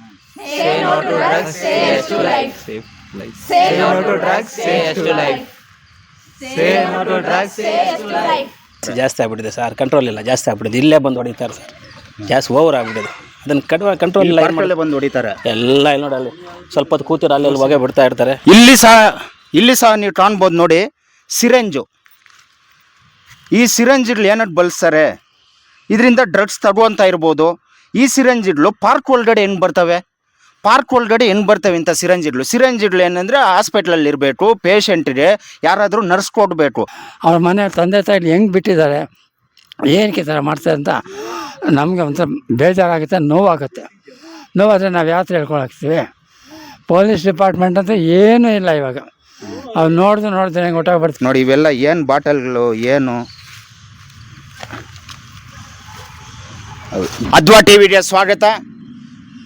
Say no to drugs, say yes to life. Say no to drugs, say yes to life. Say no to drugs, say yes to life. ಜಾಸ್ತಿ ಆಗ್ಬಿಟ್ಟಿದೆ sir control ಇಲ್ಲ ಜಾಸ್ತಿ ಆಗ್ಬಿಟ್ಟಿದೆ ಇಲ್ಲೇ ಬಂದು ಹೊಡಿತಾರೆ sir ಜಾಸ್ತಿ ಓವರ್ ಆಗ್ಬಿಟ್ಟಿದೆ ಅದನ್ನು ಕಡಿಮೆ ಕಂಟ್ರೋಲ್ ಇಲ್ಲ ಏನ್? ಬಂದು ಹೊಡಿತಾರೆ ಎಲ್ಲ ಇಲ್ಲಿ ನೋಡಿ ಅಲ್ಲಿ ಸ್ವಲ್ಪ ಹೊತ್ತು ಕೂತಿರ ಅಲ್ಲಿ ಅಲ್ಲಿ ಹೊಗೆ ಬಿಡ್ತಾ ಇರ್ತಾರೆ ಇಲ್ಲಿ ಸಹ ಇಲ್ಲಿ ಸಹ ನೀವು ಕಾಣ್ಬೋದು ನೋಡಿ ಸಿರೆಂಜು ಈ ಸಿರೆಂಜ್ಗಳು ಏನಕ್ಕೆ ಬಳಸ್ತಾರೆ ಇದರಿಂದ ಡ್ರಗ್ಸ್ ತಗುವಂತ ಇರ್ಬೋದು ಈ ಸಿರಂಜಿಡ್ಲು ಪಾರ್ಕ್ ಒಳಗಡೆ ಏನು ಬರ್ತವೆ? ಪಾರ್ಕ್ ಒಳಗಡೆ ಏನು ಬರ್ತವೆ ಇಂಥ ಸಿರಂಜಿಡ್ಲು? ಸಿರಂಜಿಡ್ಲು ಏನಂದರೆ ಹಾಸ್ಪಿಟ್ಲಲ್ಲಿ ಇರಬೇಕು ಪೇಷಂಟಿಗೆ ಯಾರಾದರೂ ನರ್ಸ್ ಕೊಡಬೇಕು. ಅವ್ರ ಮನೆ ತಂದೆ ತಾಯಿ ಹೆಂಗೆ ಬಿಟ್ಟಿದ್ದಾರೆ ಏನಕ್ಕೆ ಈ ಥರ ಮಾಡ್ತಾರೆ ಅಂತ ನಮಗೆ ಒಂಥರ ಬೇಜಾರಾಗುತ್ತೆ ನೋವಾಗುತ್ತೆ. ನೋವಾದರೆ ನಾವು ಯಾತ್ರೆ ಹೇಳ್ಕೊಳಕ್ತೀವಿ ಪೊಲೀಸ್ ಡಿಪಾರ್ಟ್ಮೆಂಟ್ ಅಂತ ಏನೂ ಇಲ್ಲ ಇವಾಗ. ಅವ್ರು ನೋಡ್ದು ನೋಡಿದ್ರೆ ಹೆಂಗೆ ಒಟ್ಟಾಗಿ ಬರ್ತೀವಿ ನೋಡಿ ಇವೆಲ್ಲ ಏನು ಬಾಟಲ್ಗಳು ಏನು? ಅದ್ವಾ ಟಿ ವಿಗೆ ಸ್ವಾಗತ.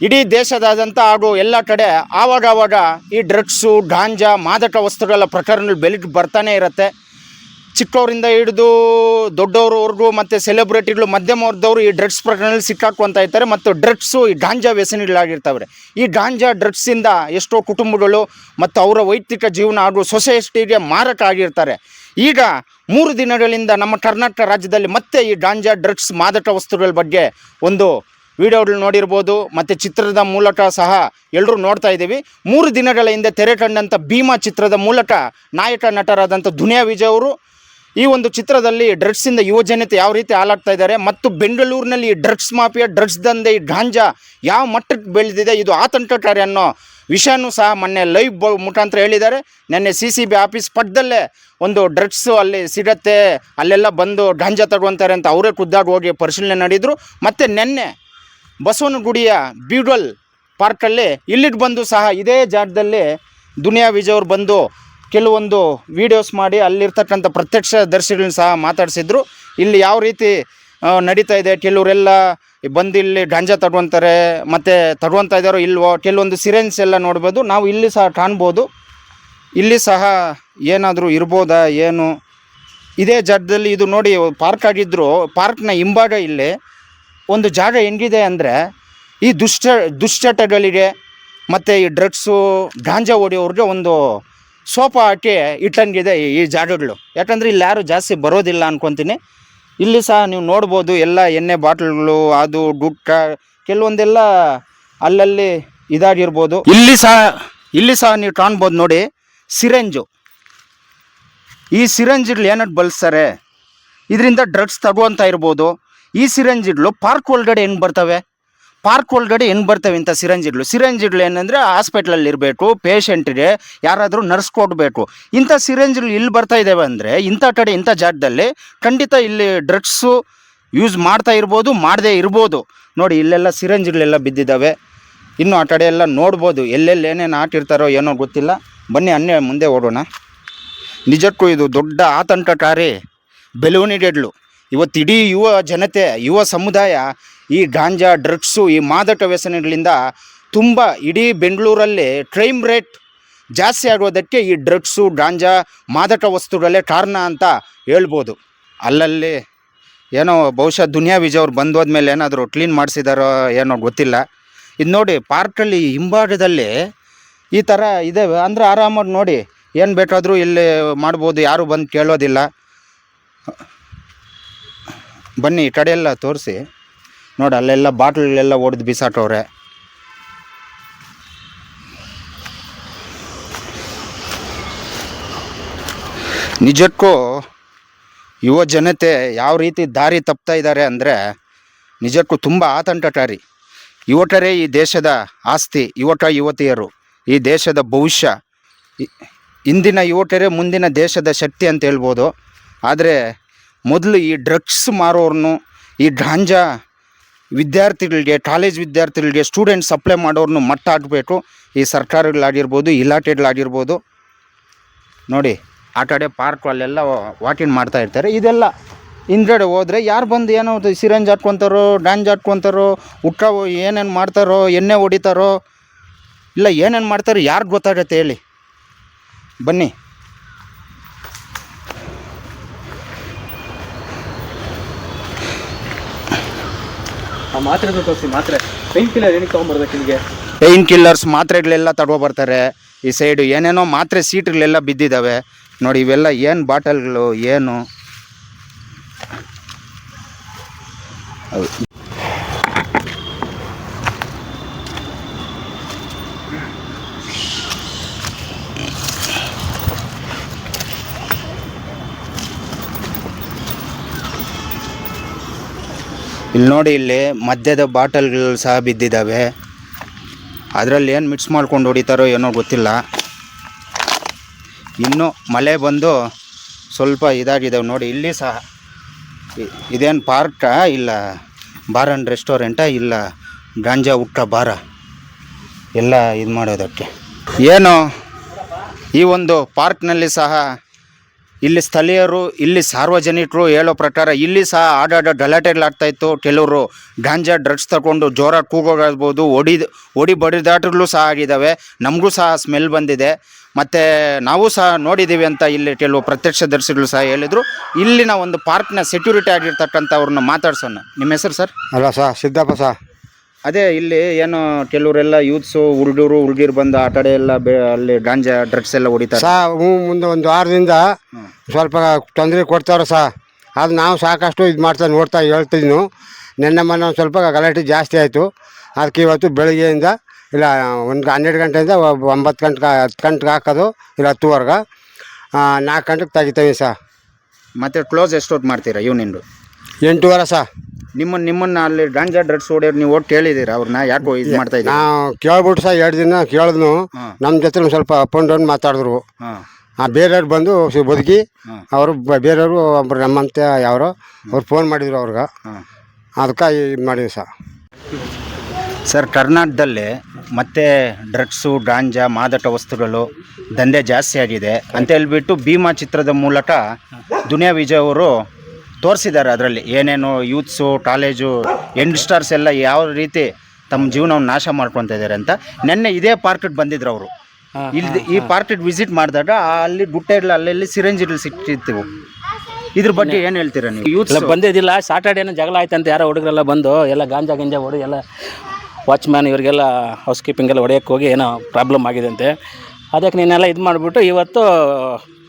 ಇಡೀ ದೇಶದಾದ್ಯಂತ ಹಾಗೂ ಎಲ್ಲ ಕಡೆ ಆವಾಗ ಆವಾಗ ಈ ಡ್ರಗ್ಸು, ಗಾಂಜಾ, ಮಾದಕ ವಸ್ತುಗಳ ಪ್ರಕರಣಗಳು ಬೆಳಿಗ್ಗೆ ಬರ್ತಾನೆ ಇರುತ್ತೆ. ಚಿಕ್ಕವರಿಂದ ಹಿಡಿದು ದೊಡ್ಡವ್ರವ್ರಿಗೂ ಮತ್ತು ಸೆಲೆಬ್ರಿಟಿಗಳು ಮಧ್ಯಮ ವರ್ಗದವರು ಈ ಡ್ರಗ್ಸ್ ಪ್ರಕರಣದಲ್ಲಿ ಸಿಕ್ಕಾಕೊಂತ ಇರ್ತಾರೆ ಮತ್ತು ಡ್ರಗ್ಸು ಈ ಗಾಂಜಾ ವ್ಯಸನಿಗಳಾಗಿರ್ತವೆ ಈ ಗಾಂಜಾ ಡ್ರಗ್ಸಿಂದ ಎಷ್ಟೋ ಕುಟುಂಬಗಳು ಮತ್ತು ಅವರ ವೈಯಕ್ತಿಕ ಜೀವನ ಹಾಗೂ ಸೊಸೈಟಿಗೆ ಮಾರಕ ಆಗಿರ್ತಾರೆ. ಈಗ ಮೂರು ದಿನಗಳಿಂದ ನಮ್ಮ ಕರ್ನಾಟಕ ರಾಜ್ಯದಲ್ಲಿ ಮತ್ತೆ ಈ ಗಾಂಜಾ ಡ್ರಗ್ಸ್ ಮಾದಕ ವಸ್ತುಗಳ ಬಗ್ಗೆ ಒಂದು ವಿಡಿಯೋಗಳು ನೋಡಿರ್ಬೋದು ಮತ್ತು ಚಿತ್ರದ ಮೂಲಕ ಸಹ ಎಲ್ಲರೂ ನೋಡ್ತಾ ಇದ್ದೀವಿ. ಮೂರು ದಿನಗಳ ಹಿಂದೆ ತೆರೆ ಕಂಡಂಥ ಭೀಮಾ ಚಿತ್ರದ ಮೂಲಕ ನಾಯಕ ನಟರಾದಂಥ ದುನಿಯಾ ವಿಜಯ್ ಅವರು ಈ ಒಂದು ಚಿತ್ರದಲ್ಲಿ ಡ್ರಗ್ಸಿಂದ ಯುವಜನತೆ ಯಾವ ರೀತಿ ಹಾಳಾಗ್ತಾ ಇದ್ದಾರೆ ಮತ್ತು ಬೆಂಗಳೂರಿನಲ್ಲಿ ಡ್ರಗ್ಸ್ ಮಾಫಿಯಾ, ಡ್ರಗ್ಸ್ ದಂಧೆ, ಈ ಗಾಂಜಾ ಯಾವ ಮಟ್ಟಕ್ಕೆ ಬೆಳೆದಿದೆ, ಇದು ಆತಂಕಕಾರಿ ಅನ್ನೋ ವಿಷಯನೂ ಸಹ ಮೊನ್ನೆ ಲೈವ್ ಮುಖಾಂತರ ಹೇಳಿದ್ದಾರೆ. ನಿನ್ನೆ ಸಿ ಸಿ ಬಿ ಆಫೀಸ್ ಪಕ್ಕದಲ್ಲೇ ಒಂದು ಡ್ರಗ್ಸು ಅಲ್ಲಿ ಸಿಗತ್ತೆ, ಅಲ್ಲೆಲ್ಲ ಬಂದು ಗಾಂಜಾ ತಗೊಂತಾರೆ ಅಂತ ಅವರೇ ಖುದ್ದಾಗಿ ಹೋಗಿ ಪರಿಶೀಲನೆ ನಡೆದರು. ಮತ್ತು ನಿನ್ನೆ ಬಸವನಗುಡಿಯ ಬ್ಯೂಡಲ್ ಪಾರ್ಕಲ್ಲಿ ಇಲ್ಲಿಗೆ ಬಂದು ಸಹ ಇದೇ ಜಾಗದಲ್ಲಿ ದುನಿಯಾ ವಿಜಯ್ ಅವರು ಬಂದು ಕೆಲವೊಂದು ವೀಡಿಯೋಸ್ ಮಾಡಿ ಅಲ್ಲಿರ್ತಕ್ಕಂಥ ಪ್ರತ್ಯಕ್ಷ ದರ್ಶಿಗಳನ್ನ ಸಹ ಮಾತಾಡಿಸಿದ್ರು. ಇಲ್ಲಿ ಯಾವ ರೀತಿ ನಡೀತಾ ಇದೆ? ಕೆಲವರೆಲ್ಲ ಬಂದು ಇಲ್ಲಿ ಗಾಂಜಾ ತಗೊಂತಾರೆ ಮತ್ತು ತಗೊಂತ ಇದ್ದಾರೋ ಇಲ್ವೋ? ಕೆಲವೊಂದು ಸಿರೆನ್ಸ್ ಎಲ್ಲ ನೋಡ್ಬೋದು. ನಾವು ಇಲ್ಲಿ ಸಹ ಕಾಣ್ಬೋದು. ಇಲ್ಲಿ ಸಹ ಏನಾದರೂ ಇರ್ಬೋದಾ, ಏನು? ಇದೇ ಜಾಗದಲ್ಲಿ ಇದು ನೋಡಿ ಪಾರ್ಕ್ ಆಗಿದ್ದರು ಪಾರ್ಕ್ನ ಹಿಂಭಾಗ ಇಲ್ಲಿ ಒಂದು ಜಾಗ ಹೆಂಗಿದೆ ಅಂದರೆ, ಈ ದುಷ್ಟ, ದುಶ್ಚಟಗಳಿಗೆ ಮತ್ತು ಈ ಡ್ರಗ್ಸು ಗಾಂಜಾ ಹೊಡೆಯೋರಿಗೆ ಒಂದು ಸೋಫಾ ಹಾಕಿ ಇಟ್ಟಂಗಿದೆ ಈ- ಜಾಗಗಳು. ಯಾಕಂದರೆ ಇಲ್ಲಿ ಯಾರು ಜಾಸ್ತಿ ಬರೋದಿಲ್ಲ ಅನ್ಕೊತೀನಿ. ಇಲ್ಲಿ ಸಹ ನೀವು ನೋಡ್ಬೋದು ಎಲ್ಲ ಎಣ್ಣೆ ಬಾಟ್ಲ್ಗಳು, ಅದು ಗುಟ್ಟ ಕೆಲವೊಂದೆಲ್ಲ ಅಲ್ಲಲ್ಲಿ ಇದಾಗಿರ್ಬೋದು. ಇಲ್ಲಿ ಸಹ ಇಲ್ಲಿ ಸಹ ನೀವು ಕಾಣ್ಬೋದು ನೋಡಿ, ಸಿರೆಂಜು. ಈ ಸಿರೆಂಜ್ಗಳು ಏನಕ್ಕೆ ಬಳಸ್ತಾರೆ? ಇದರಿಂದ ಡ್ರಗ್ಸ್ ತಗುವಂತ ಇರ್ಬೋದು. ಈ ಸಿರೆಂಜ್ಗಳು ಪಾರ್ಕ್ ಒಳಗಡೆ ಹೆಂಗೆ ಬರ್ತವೆ? ಪಾರ್ಕ್ ಒಳಗಡೆ ಏನು ಬರ್ತವೆ ಇಂಥ ಸಿರೆಂಜ್ಗಳು ಸಿರೆಂಜ್ಗಳು ಏನಂದರೆ ಹಾಸ್ಪಿಟ್ಲಲ್ಲಿ ಇರಬೇಕು, ಪೇಷಂಟಿಗೆ ಯಾರಾದರೂ ನರ್ಸ್ ಕೊಡಬೇಕು. ಇಂಥ ಸಿರಂಜಿಡ್ಲು ಇಲ್ಲಿ ಬರ್ತಾ ಇದ್ದಾವೆ ಅಂದರೆ ಇಂಥ ಕಡೆ, ಇಂಥ ಜಾಗದಲ್ಲಿ ಖಂಡಿತ ಇಲ್ಲಿ ಡ್ರಗ್ಸು ಯೂಸ್ ಮಾಡ್ತಾ ಇರ್ಬೋದು, ಮಾಡದೇ ಇರ್ಬೋದು. ನೋಡಿ, ಇಲ್ಲೆಲ್ಲ ಸಿರಂಜಿಡ್ಲೆಲ್ಲ ಬಿದ್ದಿದ್ದಾವೆ ಇನ್ನು ಆ ಕಡೆ ಎಲ್ಲ ನೋಡ್ಬೋದು, ಎಲ್ಲೆಲ್ಲಿ ಏನೇನು ಆಟಿರ್ತಾರೋ ಏನೋ ಗೊತ್ತಿಲ್ಲ. ಬನ್ನಿ ಅನ್ನೇ ಮುಂದೆ ಓಡೋಣ. ನಿಜಕ್ಕೂ ಇದು ದೊಡ್ಡ ಆತಂಕಕಾರಿ ಬೆಳವಣಿಗೆಗಳು ಇವತ್ತು ಇಡೀ ಯುವ ಜನತೆ, ಯುವ ಸಮುದಾಯ ಈ ಗಾಂಜಾ ಡ್ರಗ್ಸು, ಈ ಮಾದಕ ವ್ಯಸನಗಳಿಂದ ತುಂಬ ಇಡೀ ಬೆಂಗಳೂರಲ್ಲಿ ಕ್ರೈಮ್ ರೇಟ್ ಜಾಸ್ತಿ ಆಗೋದಕ್ಕೆ ಈ ಡ್ರಗ್ಸು, ಗಾಂಜಾ, ಮಾದಕ ವಸ್ತುಗಳೇ ಕಾರಣ ಅಂತ ಹೇಳ್ಬೋದು. ಅಲ್ಲಲ್ಲಿ ಏನೋ ಬಹುಶಃ ದುನಿಯಾ ವಿಜಯ್ ಅವ್ರು ಬಂದು ಹೋದ್ಮೇಲೆ ಏನಾದರೂ ಕ್ಲೀನ್ ಮಾಡಿಸಿದಾರೋ ಏನೋ ಗೊತ್ತಿಲ್ಲ. ಇದು ನೋಡಿ ಪಾರ್ಕಲ್ಲಿ ಹಿಂಭಾಗದಲ್ಲಿ ಈ ಥರ ಇದೆ. ಅಂದರೆ ಆರಾಮಾಗಿ ನೋಡಿ ಏನು ಬೇಕಾದರೂ ಇಲ್ಲಿ ಮಾಡ್ಬೋದು, ಯಾರು ಬಂದು ಕೇಳೋದಿಲ್ಲ. ಬನ್ನಿ ಈ ಕಡೆಯೆಲ್ಲ ತೋರಿಸಿ. ನೋಡಿ, ಅಲ್ಲೆಲ್ಲ ಬಾಟ್ಲೆಲ್ಲ ಒಡೆದು ಬಿಸಾಟವ್ರೆ. ನಿಜಕ್ಕೂ ಯುವ ಜನತೆ ಯಾವ ರೀತಿ ದಾರಿ ತಪ್ತಾ ಇದ್ದಾರೆ ಅಂದರೆ ನಿಜಕ್ಕೂ ತುಂಬ ಆತಂಕಕಾರಿ. ಯುವಕರೇ ಈ ದೇಶದ ಆಸ್ತಿ, ಯುವಕ ಯುವತಿಯರು, ಈ ದೇಶದ ಭವಿಷ್ಯ ಇಂದಿನ ಯುವಕರೇ ಮುಂದಿನ ದೇಶದ ಶಕ್ತಿ ಅಂತ ಹೇಳ್ಬೋದು. ಆದರೆ ಮೊದಲು ಈ ಡ್ರಗ್ಸ್ ಮಾರೋರ್ನು, ಈ ಗಾಂಜಾ ವಿದ್ಯಾರ್ಥಿಗಳಿಗೆ ಕಾಲೇಜ್ ವಿದ್ಯಾರ್ಥಿಗಳಿಗೆ ಸ್ಟೂಡೆಂಟ್ಸ್ ಸಪ್ಲೈ ಮಾಡೋರ್ನು ಮಟ್ಟ ಹಾಕಬೇಕು. ಈ ಸರ್ಕಾರಗಳಾಗಿರ್ಬೋದು, ಇಲಾಖೆಗಳಾಗಿರ್ಬೋದು. ನೋಡಿ ಆ ಕಡೆ ಪಾರ್ಕ್ ಅಲ್ಲೆಲ್ಲ ವಾಕಿಂಗ್ ಮಾಡ್ತಾ ಇರ್ತಾರೆ. ಇದೆಲ್ಲ ಹಿಂದ್ಗಡೆ ಹೋದರೆ ಯಾರು ಬಂದು ಏನೋ ಸಿರಂಜ್ ಹಾಕ್ಕೊತಾರೋ ಡ್ಯಾನ್ಜ್ ಹಾಕ್ಕೊತಾರೋ ಉಕ್ಕ ಏನೇನು ಮಾಡ್ತಾರೋ, ಎಣ್ಣೆ ಹೊಡಿತಾರೋ, ಇಲ್ಲ ಏನೇನು ಮಾಡ್ತಾರೋ ಯಾರು ಗೊತ್ತಾಗತ್ತೆ ಹೇಳಿ. ಬನ್ನಿ. ಆ ಮಾತ್ರೆ ತೋರಿಸಿ ಮಾತ್ರೆ. ಪೈನ್ ಕಿಲ್ಲರ್ ಏನಕ್ಕೆ ತೊಗೊಂಬರ್ಬೇಕು ನಿಮಗೆ ಪೈನ್ ಕಿಲ್ಲರ್ಸ್ ಮಾತ್ರೆಗಳೆಲ್ಲ ತಗೊಬರ್ತಾರೆ ಈ ಸೈಡು ಏನೇನೋ ಮಾತ್ರೆ ಸೀಟ್ಗಳೆಲ್ಲ ಬಿದ್ದಿದ್ದಾವೆ ನೋಡಿ, ಇವೆಲ್ಲ ಏನು ಬಾಟಲ್ಗಳು, ಏನು? ಇಲ್ಲಿ ನೋಡಿ, ಇಲ್ಲಿ ಮದ್ಯದ ಬಾಟಲ್ಗಳು ಸಹ ಬಿದ್ದಿದ್ದಾವೆ. ಅದರಲ್ಲಿ ಏನು ಮಿಕ್ಸ್ ಮಾಡ್ಕೊಂಡು ಹೊಡಿತಾರೋ ಏನೋ ಗೊತ್ತಿಲ್ಲ. ಇನ್ನು ಮಳೆ ಬಂದು ಸ್ವಲ್ಪ ಇದಾಗಿದ್ದಾವೆ ನೋಡಿ, ಇಲ್ಲಿ ಸಹ. ಇದೇನು ಪಾರ್ಕಾ ಇಲ್ಲ. ಬಾರ್ ಆ್ಯಂಡ್ ರೆಸ್ಟೋರೆಂಟಾ ಇಲ್ಲ. ಗಾಂಜಾ ಹುಟ್ಟ ಬಾರ. ಎಲ್ಲ ಇದು ಮಾಡೋದಕ್ಕೆ. ಏನು? ಈ ಒಂದು ಪಾರ್ಕ್ನಲ್ಲಿ ಸಹ ಇಲ್ಲಿ ಸ್ಥಳೀಯರು, ಇಲ್ಲಿ ಸಾರ್ವಜನಿಕರು ಹೇಳೋ ಪ್ರಕಾರ ಇಲ್ಲಿ ಸಹ ಆಡಾಡ ಗಲಾಟೆಗಳಾಗ್ತಾ ಇತ್ತು. ಕೆಲವರು ಗಾಂಜಾ ಡ್ರಗ್ಸ್ ತಗೊಂಡು ಜೋರ ಕೂಗೋಗಾಗ್ಬೋದು ಒಡಿ ಒಡಿ ಬಡಿದಾಟಗಳು ಸಹ ಆಗಿದ್ದಾವೆ. ನಮಗೂ ಸಹ ಸ್ಮೆಲ್ ಬಂದಿದೆ. ಮತ್ತು ನಾವು ಸಹ ನೋಡಿದ್ದೀವಿ ಅಂತ ಇಲ್ಲಿ ಕೆಲವು ಪ್ರತ್ಯಕ್ಷದರ್ಶಿಗಳು ಸಹ ಹೇಳಿದರು. ಇಲ್ಲಿನ ಒಂದು ಪಾರ್ಕ್ನ ಸೆಕ್ಯೂರಿಟಿ ಆಗಿರ್ತಕ್ಕಂಥವ್ರನ್ನ ಮಾತಾಡ್ಸೋಣ. ನಿಮ್ಮ ಹೆಸರು ಸರ್? ಅಲ್ಲ ಸರ್, ಸಿದ್ದಪ್ಪ ಸಾ ಅದೇ ಇಲ್ಲಿ ಏನು ಕೆಲವರೆಲ್ಲ ಯೂತ್ಸು ಹುಡುಗರು ಹುಡುಗಿರು ಬಂದು ಆ ಕಡೆ ಎಲ್ಲ ಬೆ ಅಲ್ಲಿ ಗಾಂಜಾ ಡ್ರಗ್ಸ್ ಎಲ್ಲ ಹೊಡಿತಾರೆ. ಸಾ ಹ್ಞೂ ಮುಂದೆ ಒಂದು ವಾರದಿಂದ ಸ್ವಲ್ಪ ತೊಂದರೆ ಕೊಡ್ತಾರ ಸಾ. ಅದು ನಾವು ಸಾಕಷ್ಟು ಇದು ಮಾಡ್ತಾ ನೋಡ್ತಾ ಹೇಳ್ತಿದ್ನು. ನಿನ್ನೆ ಮೊನ್ನೆ ಒಂದು ಸ್ವಲ್ಪ ಗಲಾಟೆ ಜಾಸ್ತಿ ಆಯಿತು. ಅದಕ್ಕೆ ಇವತ್ತು ಬೆಳಗ್ಗೆಯಿಂದ ಇಲ್ಲ ಒಂದು ಹನ್ನೆರಡು ಗಂಟೆಯಿಂದ ಒಂಬತ್ತು ಗಂಟೆಗೆ ಹತ್ತು ಗಂಟೆಗೆ ಹಾಕೋದು ಇಲ್ಲ ಹತ್ತುವರೆಗೆ. ನಾಲ್ಕು ಗಂಟೆಗೆ ತೆಗಿತೀವಿ ಸಾ. ಮತ್ತೆ ಕ್ಲೋಸ್ ಎಷ್ಟೊತ್ತು ಮಾಡ್ತೀರಾ ಇವ್ನಿಂದು ಎಂಟೂವರೆ ಸಾ. ನಿಮ್ಮನ್ನ ನಿಮ್ಮನ್ನ ಅಲ್ಲಿ ಗಾಂಜಾ ಡ್ರಗ್ಸ್ ಹೊಡೆಯೋರು ನೀವು ಹೋಗಿ ಕೇಳಿದ್ದೀರಾ ಅವ್ರನ್ನ ಯಾಕೋ ಇದು ಮಾಡ್ತಾ ಇದ್ದೀರಾ? ನಾವು ಕೇಳ್ಬಿಟ್ಟು ಸಹ ಎರಡು ದಿನ ಕೇಳಿದ್ನು. ನಮ್ಮ ಜೊತೆ ಒಂದು ಸ್ವಲ್ಪ ಅಪ್ ಆ್ಯಂಡ್ ಡೌನ್ ಮಾತಾಡಿದ್ರು. ಹಾಂ. ಆ ಬೇರೆಯವ್ರು ಬಂದು ಸಿ- ಬದುಕಿ ಅವರು ಬೇರೆಯವರು ಒಬ್ಬರು ನಮ್ಮಂತೆ ಯಾರೋ ಅವ್ರು ಫೋನ್ ಮಾಡಿದ್ರು ಅವ್ರಿಗೆ. ಅದಕ್ಕೆ ಇದು ಮಾಡಿದ್ವಿ ಸರ್ ಸರ್ ಕರ್ನಾಟಕದಲ್ಲಿ ಮತ್ತೆ ಡ್ರಗ್ಸು ಗಾಂಜಾ ಮಾದಕ ವಸ್ತುಗಳು ದಂಧೆ ಜಾಸ್ತಿ ಆಗಿದೆ. ಅಂತ ಹೇಳ್ಬಿಟ್ಟು ಭೀಮಾ ಚಿತ್ರದ ಮೂಲಕ ದುನಿಯಾ ವಿಜಯ್ ಅವರು ತೋರಿಸಿದ್ದಾರೆ ಅದರಲ್ಲಿ. ಏನೇನು ಯೂತ್ಸು ಕಾಲೇಜು ಯಂಗ್ಸ್ಟರ್ಸ್ ಎಲ್ಲ ಯಾವ ರೀತಿ ತಮ್ಮ ಜೀವನವನ್ನು ನಾಶ ಮಾಡ್ಕೊತಾ ಇದ್ದಾರೆ ಅಂತ. ನಿನ್ನೆ ಇದೇ ಪಾರ್ಕಿಗೆ ಬಂದಿದ್ರು ಅವರು. ಇಲ್ಲಿ ಈ ಪಾರ್ಕಿಗೆ ವಿಸಿಟ್ ಮಾಡಿದಾಗ ಅಲ್ಲಿ ಗುಟ್ಟೆಗಳು ಅಲ್ಲೆಲ್ಲಿ ಸಿರಂಜಿಗಳು ಸಿಕ್ತಿತ್ತು ಇದ್ರ ಬಗ್ಗೆ ಏನು ಹೇಳ್ತೀರಾ ನೀವು? Youth youths ಬಂದಿದ್ದಿಲ್ಲ. ಸಾಟರ್ಡೇನ ಜಗಳ ಆಯ್ತಂತ ಯಾರೋ ಹುಡುಗರೆಲ್ಲ ಬಂದು ಎಲ್ಲ ಗಾಂಜಾ ಗಿಂಜಾ ಹೊಡಿ ಎಲ್ಲ ವಾಚ್ಮ್ಯಾನ್ ಇವರಿಗೆಲ್ಲ ಹೌಸ್ ಕೀಪಿಂಗ್ ಎಲ್ಲ ಹೊಡೆಯೋಕ್ಕೆ ಹೋಗಿ ಏನೋ ಪ್ರಾಬ್ಲಮ್ ಆಗಿದೆ ಅಂತೆ. ಅದಕ್ಕೆ ನೀನೆಲ್ಲ ಇದು ಮಾಡಿಬಿಟ್ಟು ಇವತ್ತು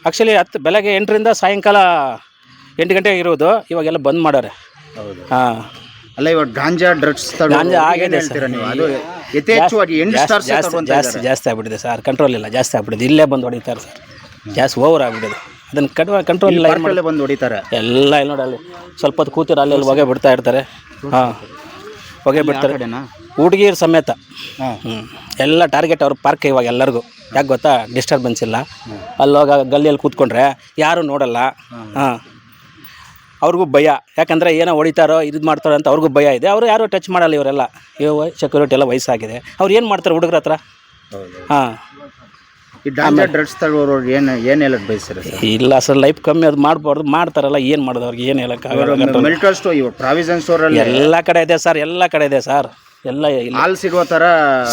ಆ್ಯಕ್ಚುಲಿ ಹತ್ತು ಬೆಳಗ್ಗೆ ಎಂಟರಿಂದ ಸಾಯಂಕಾಲ ಎಂಟು ಗಂಟೆಗೆ ಇರೋದು ಇವಾಗೆಲ್ಲ ಬಂದ್ ಮಾಡಾರೆ. ಹಾಂ. ಅಲ್ಲ ಇವಾಗ ಗಾಂಜಾ ಡ್ರಗ್ಸ್ ಗಾಂಜಾ ಆಗಿದೆ ಹೇಳ್ತೀರಾ ನೀವು? ಅದು ಯಥೇಚ್ಛವಾಗಿ ಯಂಗ್ಸ್ಟರ್ಸ್ ಜಾಸ್ತಿ ಜಾಸ್ತಿ ಜಾಸ್ತಿ ಆಗ್ಬಿಟ್ಟಿದೆ ಸರ್. ಕಂಟ್ರೋಲ್ ಇಲ್ಲ ಜಾಸ್ತಿ ಆಗ್ಬಿಟ್ಟಿದೆ. ಇಲ್ಲೇ ಬಂದು ಹೊಡಿತಾರೆ ಸರ್. ಜಾಸ್ತಿ ಓವರ್ ಆಗ್ಬಿಟ್ಟಿದೆ. ಅದನ್ನು ಕಡ್ ಕಂಟ್ರೋಲ್ ಇಲ್ಲ ಏನ್? ಬಂದು ಹೊಡಿತಾರೆ. ಎಲ್ಲ ಇಲ್ಲಿ ನೋಡಿ ಅಲ್ಲಿ ಸ್ವಲ್ಪ ಹೊತ್ತು ಕೂತಿರ ಅಲ್ಲಿ ಅಲ್ಲಿ ಹೊಗೆ ಬಿಡ್ತಾ ಇರ್ತಾರೆ. ಹಾಂ. ಹೊಗೆ ಬಿಡ್ತಾರೆ. ಕಡೆನಾ? ಸಮೇತ. ಹಾಂ. ಹ್ಞೂ ಎಲ್ಲ ಟಾರ್ಗೆಟ್ ಅವ್ರ ಪಾರ್ಕ್ ಇವಾಗ ಎಲ್ಲರಿಗೂ. ಯಾಕೆ ಗೊತ್ತಾ? ಡಿಸ್ಟರ್ಬೆನ್ಸ್ ಇಲ್ಲ. ಅಲ್ಲೋಗ ಗಲ್ಲಿಯಲ್ಲಿ ಕೂತ್ಕೊಂಡ್ರೆ ಯಾರು ನೋಡಲ್ಲ. ಹಾಂ. ಅವ್ರಿಗೂ ಭಯ. ಯಾಕಂದರೆ ಏನೋ ಹೊಡಿತಾರೋ ಇದು ಮಾಡ್ತಾರೋ ಅಂತ ಅವ್ರಿಗೂ ಭಯ ಇದೆ. ಅವರು ಯಾರೂ ಟಚ್ ಮಾಡಲ್ಲ ಇವರೆಲ್ಲ. ಇವ ಸೆಕ್ಯೂರಿಟಿ ಎಲ್ಲ ವಯಸ್ಸಾಗಿದೆ. ಅವ್ರು ಏನು ಮಾಡ್ತಾರೆ ಹುಡುಗ್ರ ಹತ್ರ? ಹಾಂ. ಈ ಡ್ರಗ್ಸ್ ತಗೊಳ್ಳೋರು ಏನು ಏನು ಹೇಳಕ್ಕೆ ಬಯಸ್ತಾರೆ ಇಲ್ಲ ಸರ್ ಲೈಫ್ ಕಮ್ಮಿ ಅದು ಮಾಡಬಾರ್ದು. ಮಾಡ್ತಾರಲ್ಲ ಏನು ಮಾಡೋದು ಅವ್ರಿಗೆ? ಏನು ಹೇಳೋಕ್ಕಾಗಲ್ಲ ಮೆಡಿಕಲ್ ಸ್ಟೋರ್ ಇವಾಗ ಪ್ರಾವಿಷನ್ ಸ್ಟೋರ್ ಅಲ್ಲಿ ಎಲ್ಲ ಕಡೆ ಇದೆ ಸರ್ ಎಲ್ಲ ಕಡೆ ಇದೆ ಸರ್. ಎಲ್ಲ ಹಾಲ್ ಸಿಗುವ ಥರ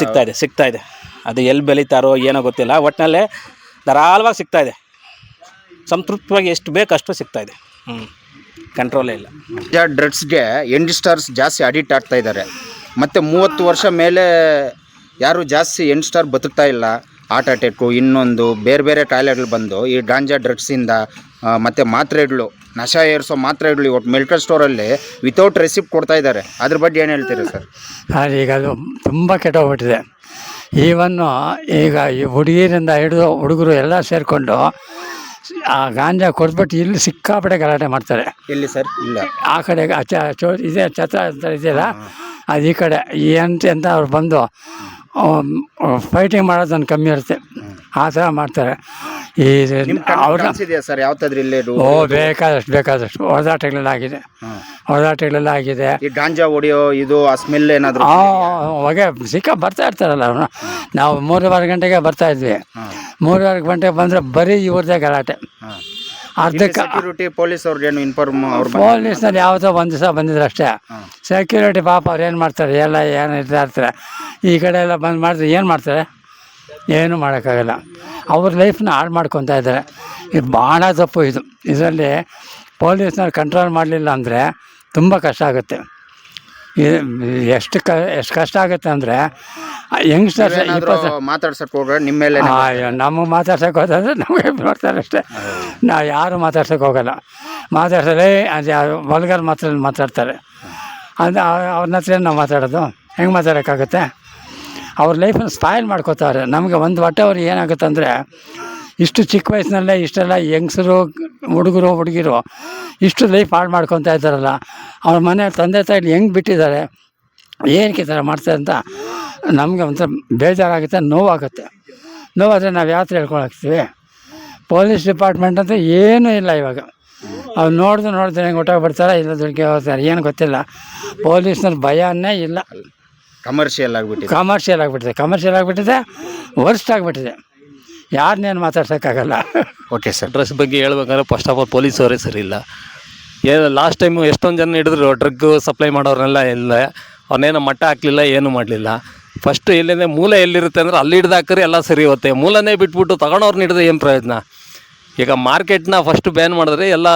ಸಿಗ್ತಾ ಇದೆ ಸಿಗ್ತಾ ಇದೆ. ಅದು ಎಲ್ಲಿ ಬೆಳೀತಾರೋ ಏನೋ ಗೊತ್ತಿಲ್ಲ. ಒಟ್ಟಿನಲ್ಲೇ ಧಾರಾಳವಾಗಿ ಸಿಗ್ತಾ ಇದೆ. ಸಂತೃಪ್ತವಾಗಿ ಎಷ್ಟು ಬೇಕು ಅಷ್ಟು ಸಿಗ್ತಾ ಇದೆ. ಹ್ಞೂ ಕಂಟ್ರೋಲೇ ಇಲ್ಲ. ಗಾಂಜಾ ಡ್ರಗ್ಸ್ಗೆ ಯಂಗ್ಸ್ಟರ್ಸ್ ಜಾಸ್ತಿ ಅಡಿಕ್ಟ್ ಆಗ್ತಾ ಇದ್ದಾರೆ ಮತ್ತು ಮೂವತ್ತು ವರ್ಷ ಮೇಲೆ ಯಾರು ಜಾಸ್ತಿ ಯಂಗ್ಸ್ಟರ್ ಬದುಕ್ತಾ ಇಲ್ಲ. ಹಾರ್ಟ್ ಅಟ್ಯಾಕು ಇನ್ನೊಂದು ಬೇರೆ ಬೇರೆ ಕಾಯಿಲೆಗಳು ಬಂದು ಈ ಗಾಂಜಾ ಡ್ರಗ್ಸಿಂದ ಮತ್ತು ಮತ್ತೆ ಮಾತ್ರೆಗಳು ನಶ ಏರಿಸೋ ಮಾತ್ರೆಗಳು ಇವತ್ತು ಮೆಡಿಕಲ್ ಸ್ಟೋರಲ್ಲಿ ವಿತೌಟ್ ರೆಸಿಪ್ಟ್ ಕೊಡ್ತಾ ಇದ್ದಾರೆ ಅದ್ರ ಬಗ್ಗೆ ಏನು ಹೇಳ್ತೀರಿ ಸರ್? ಸರ್ ಈಗ ಅದು ತುಂಬ ಕೆಟ್ಟೋಗ್ಬಿಟ್ಟಿದೆ. ಈವನ್ನು ಈಗ ಈ ಹುಡುಗಿರಿಂದ ಹಿಡಿದು ಹುಡುಗರು ಎಲ್ಲ ಸೇರಿಕೊಂಡು ಆ ಗಾಂಜಾ ಕೊಟ್ಬಿಟ್ಟು ಇಲ್ಲಿ ಸಿಕ್ಕಾಪಟ್ಟೆ ಗಲಾಟೆ ಮಾಡ್ತಾರೆ. ಎಲ್ಲಿ ಸರ್? ಇಲ್ಲ. ಆ ಕಡೆ ಆ ಚ ಚೋ ಇದೆ ಛತ್ರ ಅಂತ ಇದೆಯಲ್ಲ ಅದು ಈ ಕಡೆ ಎಂತ ಅಂತ ಅವ್ರು ಬಂದು ಫೈಟಿಂಗ್ ಮಾಡೋದನ್ನು ಕಮ್ಮಿ ಇರುತ್ತೆ. ಆ ಥರ ಮಾಡ್ತಾರೆ. ಈ ಸರ್? ಓ ಬೇಕಾದಷ್ಟು ಬೇಕಾದಷ್ಟು. ಹೊಡೆದಾಟಗಳೆಲ್ಲ ಆಗಿದೆ. ಹೊಡೆದಾಟಗಳೆಲ್ಲ ಆಗಿದೆ. ಈ ಗಾಂಜಾ ಹೊಡಿಯೋ ಇದು ಆ ಸ್ಮೆಲ್ ಏನಾದರೂ ಹೊಗೆ ಸಿಕ್ಕ ಬರ್ತಾ ಇರ್ತಾರಲ್ಲ ಅವನು ನಾವು ಮೂರುವರೆ ಗಂಟೆಗೆ ಬರ್ತಾ ಇದ್ವಿ. ಮೂರುವರೆ ಗಂಟೆಗೆ ಬಂದರೆ ಬರೀ ಇವ್ರದ್ದೇ ಗಲಾಟೆ. ಅರ್ಧಕ್ಕೆ ಸೆಕ್ಯೂರಿಟಿ ಪೊಲೀಸ್ ಅವ್ರಿಗೆ ಏನು ಇನ್ಫಾರ್ಮ್ ಅವ್ರು ಪೊಲೀಸ್ನಲ್ಲಿ ಯಾವುದೋ ಒಂದು ದಿವಸ ಬಂದಿದ್ರು ಅಷ್ಟೇ ಸೆಕ್ಯೂರಿಟಿ ಪಾಪ ಅವ್ರು ಏನು ಮಾಡ್ತಾರೆ? ಎಲ್ಲ ಏನು ಇರ್ತಾ ಇರ್ತಾರೆ ಈ ಕಡೆ ಎಲ್ಲ ಬಂದ್ ಮಾಡಿದ್ರೆ ಏನು ಮಾಡ್ತಾರೆ? ಏನೂ ಮಾಡೋಕ್ಕಾಗಲ್ಲ. ಅವ್ರ ಲೈಫ್ನ ಹಾಳು ಮಾಡ್ಕೊತಾ ಇದ್ದಾರೆ ಇದು ಭಾಳ ತಪ್ಪು ಇದು. ಇದರಲ್ಲಿ ಪೊಲೀಸ್ನವ್ರು ಕಂಟ್ರೋಲ್ ಮಾಡಲಿಲ್ಲ ಅಂದರೆ ತುಂಬ ಕಷ್ಟ ಆಗುತ್ತೆ. ಎಷ್ಟು ಕ ಎಷ್ಟು ಕಷ್ಟ ಆಗುತ್ತೆ ಅಂದರೆ ಯಂಗ್ಸ್ಟರ್ಸ್ ಇಪ್ಪತ್ತು ಮಾತಾಡ್ಸಕ್ಕೆ ಹೋಗ್ರೆ ನಿಮ್ಮ ಮೇಲೆ ನಮಗೆ ಮಾತಾಡ್ಸೋಕೆ ಹೋದ್ರೆ ನಮಗೆ ನೋಡ್ತಾರೆ ಅಷ್ಟೇ. ನಾವು ಯಾರು ಮಾತಾಡ್ಸೋಕೆ ಹೋಗಲ್ಲ. ಮಾತಾಡ್ಸಲೇ ಅದು ಯಾವ ವಲ್ಗರ್ ಮಾತ್ರ ಮಾತಾಡ್ತಾರೆ. ಅದು ಅವ್ರನ್ನ ಹತ್ರ ನಾವು ಮಾತಾಡೋದು? ಹೆಂಗೆ ಮಾತಾಡೋಕ್ಕಾಗುತ್ತೆ ಅವ್ರ ಲೈಫನ್ನು ಸ್ಪಾಯ್ಲ್ ಮಾಡ್ಕೋತಾರೆ. ನಮಗೆ ಒಂದು ಹೊಟ್ಟೆ ಅವ್ರಿಗೆ ಏನಾಗುತ್ತೆ ಅಂದರೆ ಇಷ್ಟು ಚಿಕ್ಕ ವಯಸ್ಸಿನಲ್ಲೇ ಇಷ್ಟೆಲ್ಲ ಯಂಗ್ಸರು ಹುಡುಗರು ಹುಡುಗಿರು ಇಷ್ಟು ಲೈಫ್ ಹಾಳು ಮಾಡ್ಕೊತಾ ಇದ್ದಾರಲ್ಲ. ಅವ್ರ ಮನೆ ತಂದೆ ತಾಯಿ ಹೆಂಗೆ ಬಿಟ್ಟಿದ್ದಾರೆ? ಏನಕ್ಕೆ ಈ ಥರ ಮಾಡ್ತಾರೆ ಅಂತ ನಮಗೆ ಒಂಥರ ಬೇಜಾರಾಗುತ್ತೆ ನೋವಾಗುತ್ತೆ. ನೋವಾದರೆ ನಾವು ಯಾತ್ರೆ ಥರ ಹೇಳ್ಕೊಳಕ್ತೀವಿ ಪೊಲೀಸ್ ಡಿಪಾರ್ಟ್ಮೆಂಟ್ ಅಂತ ಏನೂ ಇಲ್ಲ ಇವಾಗ. ಅವ್ರು ನೋಡ್ದು ನೋಡಿದ್ರೆ ಹೆಂಗೆ ಹೊಟ್ಟೋಗ್ಬಿಡ್ತಾರೆ ಇಲ್ಲ ದುಡ್ಡು ಹೋಗ್ತಾರೆ ಏನು ಗೊತ್ತಿಲ್ಲ. ಪೊಲೀಸ್ನವ್ರ ಭಯನೇ ಇಲ್ಲ. ಕಮರ್ಷಿಯಲ್ ಆಗಿಬಿಟ್ಟಿದೆ. ಕಮರ್ಷಿಯಲ್ ಆಗಿಬಿಟ್ಟಿದೆ ಕಮರ್ಷಿಯಲ್ ಆಗಿಬಿಟ್ಟಿದೆ ವರ್ಸ್ಟ್ ಆಗಿಬಿಟ್ಟಿದೆ. ಯಾರನ್ನೇನು ಮಾತಾಡ್ಸೋಕ್ಕಾಗಲ್ಲ. ಓಕೆ ಸರ್ ಡ್ರೆಸ್ ಬಗ್ಗೆ ಹೇಳ್ಬೇಕಂದ್ರೆ ಫಸ್ಟ್ ಆಫ್ ಆಲ್ ಪೊಲೀಸವರೇ ಸರಿ ಇಲ್ಲ. ಏನು ಲಾಸ್ಟ್ ಟೈಮು ಎಷ್ಟೊಂದು ಜನ ಹಿಡಿದ್ರು ಡ್ರಗ್ ಸಪ್ಲೈ ಮಾಡೋರ್ನೆಲ್ಲ ಇಲ್ಲ. ಅವನೇನು ಮಟ್ಟ ಹಾಕ್ಲಿಲ್ಲ ಏನು ಮಾಡಲಿಲ್ಲ. ಫಸ್ಟ್ ಎಲ್ಲಿಂದ ಮೂಲ ಎಲ್ಲಿರುತ್ತೆ ಅಂದ್ರೆ ಅಲ್ಲಿ ಹಿಡ್ದು ಹಾಕಿದ್ರೆ ಎಲ್ಲ ಸರಿ ಹೋಗುತ್ತೆ. ಮೂಲನೇ ಬಿಟ್ಬಿಟ್ಟು ತಗೊಂಡವ್ರನ್ನ ಹಿಡಿದ್ರೆ ಏನು ಪ್ರಯೋಜನ? ಈಗ ಮಾರ್ಕೆಟ್ನ ಫಸ್ಟ್ ಬ್ಯಾನ್ ಮಾಡಿದ್ರೆ ಎಲ್ಲ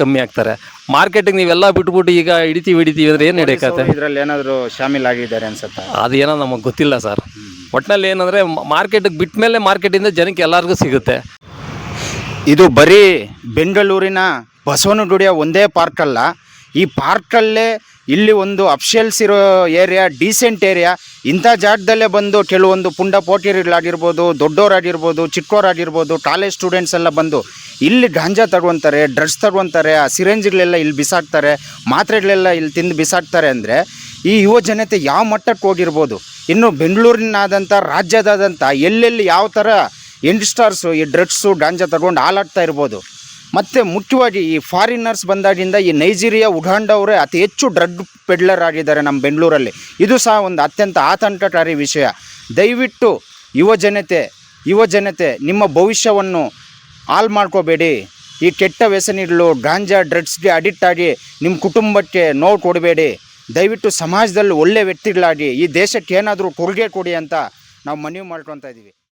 ಕಮ್ಮಿ ಆಗ್ತಾರೆ. ಮಾರ್ಕೆಟಿಗೆ ನೀವೆಲ್ಲ ಬಿಟ್ಬಿಟ್ಟು ಈಗ ಹಿಡಿತೀವಿ ಹಿಡಿತೀವಿ ಅಂದರೆ ಏನು ಹಿಡಿಯಕ್ಕೆ ಇದರಲ್ಲಿ ಏನಾದರೂ ಶಾಮೀಲಾಗಿದ್ದಾರೆ ಆಗಿದ್ದಾರೆ ಅನ್ಸುತ್ತಾ? ಅದೇನೋ ನಮಗೆ ಗೊತ್ತಿಲ್ಲ ಸರ್ ಒಟ್ಟಿನಲ್ಲಿ ಏನಂದರೆ ಮಾರ್ಕೆಟಿಗೆ ಬಿಟ್ಟ ಮೇಲೆ ಮಾರ್ಕೆಟಿಂದ ಜನಕ್ಕೆ ಎಲ್ಲರಿಗೂ ಸಿಗುತ್ತೆ. ಇದು ಬರೀ ಬೆಂಗಳೂರಿನ ಬಸವನಗುಡಿಯ ಒಂದೇ ಪಾರ್ಕ್ ಅಲ್ಲ, ಈ ಪಾರ್ಕಲ್ಲೇ ಇಲ್ಲಿ ಒಂದು ಅಫಿಷಿಯಲ್ಸ್ ಇರೋ ಏರಿಯಾ ಡೀಸೆಂಟ್ ಏರಿಯಾ ಇಂಥ ಜಾಗದಲ್ಲೇ ಬಂದು ಕೆಲವೊಂದು ಪುಂಡ ಪೋಟಿರಿಗಳಾಗಿರ್ಬೋದು ದೊಡ್ಡವರಾಗಿರ್ಬೋದು ಚಿಕ್ಕವರಾಗಿರ್ಬೋದು ಕಾಲೇಜ್ ಸ್ಟೂಡೆಂಟ್ಸ್ ಎಲ್ಲ ಬಂದು ಇಲ್ಲಿ ಗಾಂಜಾ ತಗೊಂತಾರೆ ಡ್ರಗ್ಸ್ ತಗೊತಾರೆ, ಆ ಸಿರೆಂಜ್ಗಳೆಲ್ಲ ಇಲ್ಲಿ ಬಿಸಾಕ್ತಾರೆ, ಮಾತ್ರೆಗಳೆಲ್ಲ ಇಲ್ಲಿ ತಿಂದು ಬಿಸಾಕ್ತಾರೆ ಅಂದರೆ ಈ ಯುವ ಜನತೆ ಯಾವ ಮಟ್ಟಕ್ಕೆ ಹೋಗಿರ್ಬೋದು? ಇನ್ನು ಬೆಂಗಳೂರಿನಾದಂಥ ರಾಜ್ಯದಾದಂಥ ಎಲ್ಲೆಲ್ಲಿ ಯಾವ ಥರ ಯಂಗ್ಸ್ಟರ್ಸು ಈ ಡ್ರಗ್ಸು, ಗಾಂಜಾ ತಗೊಂಡು ಹಾಲಾಡ್ತಾ ಇರ್ಬೋದು. ಮತ್ತು ಮುಖ್ಯವಾಗಿ ಈ ಫಾರಿನರ್ಸ್ ಬಂದಾಗಿಂದ ಈ ನೈಜೀರಿಯಾ ಉಗಾಂಡವರೇ ಅತಿ ಹೆಚ್ಚು ಡ್ರಗ್ ಪೆಡ್ಲರ್ ಆಗಿದ್ದಾರೆ ನಮ್ಮ ಬೆಂಗಳೂರಲ್ಲಿ. ಇದು ಸಹ ಒಂದು ಅತ್ಯಂತ ಆತಂಕಕಾರಿ ವಿಷಯ. ದಯವಿಟ್ಟು ಯುವ ಜನತೆ ಯುವ ಜನತೆ, ನಿಮ್ಮ ಭವಿಷ್ಯವನ್ನು ಹಾಳು ಮಾಡ್ಕೋಬೇಡಿ. ಈ ಕೆಟ್ಟ ವ್ಯಸನಿಗಳು, ಗಾಂಜಾ, ಡ್ರಗ್ಸ್ಗೆ ಅಡಿಕ್ಟ್ ಆಗಿ ನಿಮ್ಮ ಕುಟುಂಬಕ್ಕೆ ನೋವು ಕೊಡಬೇಡಿ. ದಯವಿಟ್ಟು ಸಮಾಜದಲ್ಲಿ ಒಳ್ಳೆ ವ್ಯಕ್ತಿಗಳಾಗಿ ಈ ದೇಶಕ್ಕೆ ಏನಾದರೂ ಕೊಡುಗೆ ಕೊಡಿ ಅಂತ ನಾವು ಮನವಿ ಮಾಡ್ಕೊತಾ ಇದ್ದೀವಿ.